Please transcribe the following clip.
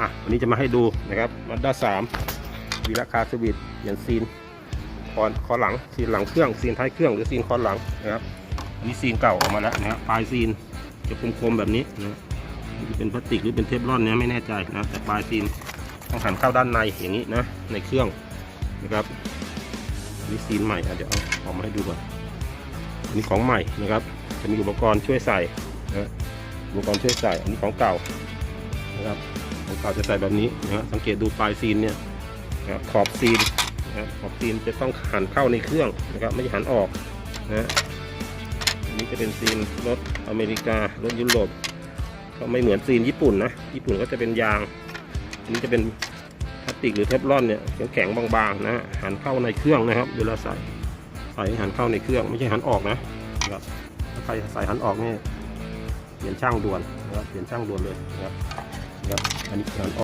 อะวันนี้จะมาให้ดูนะครับมาด้าสามวีราคาสวิตเปลี่ยนซีนคอนคอหลังซีนหลังเครื่องซีนท้ายเครื่องหรือซีนคอนหลังนะครับอันนี้ซีนเก่าออกมาแล้วนะครับปลายซีนจะคมๆแบบนี้นะจะเป็นพลาสติกหรือเป็นเทฟลอนเนี่ยไม่แน่ใจนะแต่ปลายซีนต้องหันเข้าด้านในอย่างนี้นะในเครื่องนะครับอันนี้ซีนใหม่อะเดี๋ยวเอาออกมาให้ดูก่อนอันนี้ของใหม่นะครับ จะมีอุปกรณ์ช่วยใส่นะอุปกรณ์ช่วยใส่ อันนี้ของเก่านะครับ ของเก่าจะใส่แบบนี้นะฮะสังเกตดูปลายซีนเนี่ยนะขอบซีนนะขอบซีนจะต้องหันเข้าในเครื่องนะครับไม่ใช่หันออกนะอันนี้จะเป็นซีนรถอเมริการถยุโรปก็ไม่เหมือนซีนญี่ปุ่นนะญี่ปุ่นก็จะเป็นยาง อันนี้จะเป็นพลาสติกหรือเทฟลอนเนี่ยแข็งๆบางๆนะหันเข้าในเครื่องนะครับเวลาใส่ใส่หันเข้าในเครื่องไม่ใช่หันออกนะนะครับถ้าใครใส่หันออกนี่เปลี่ยนช่างด่วนนะครับเปลี่ยนช่างด่วนเลยนะครับ ครับอันนี้หันออก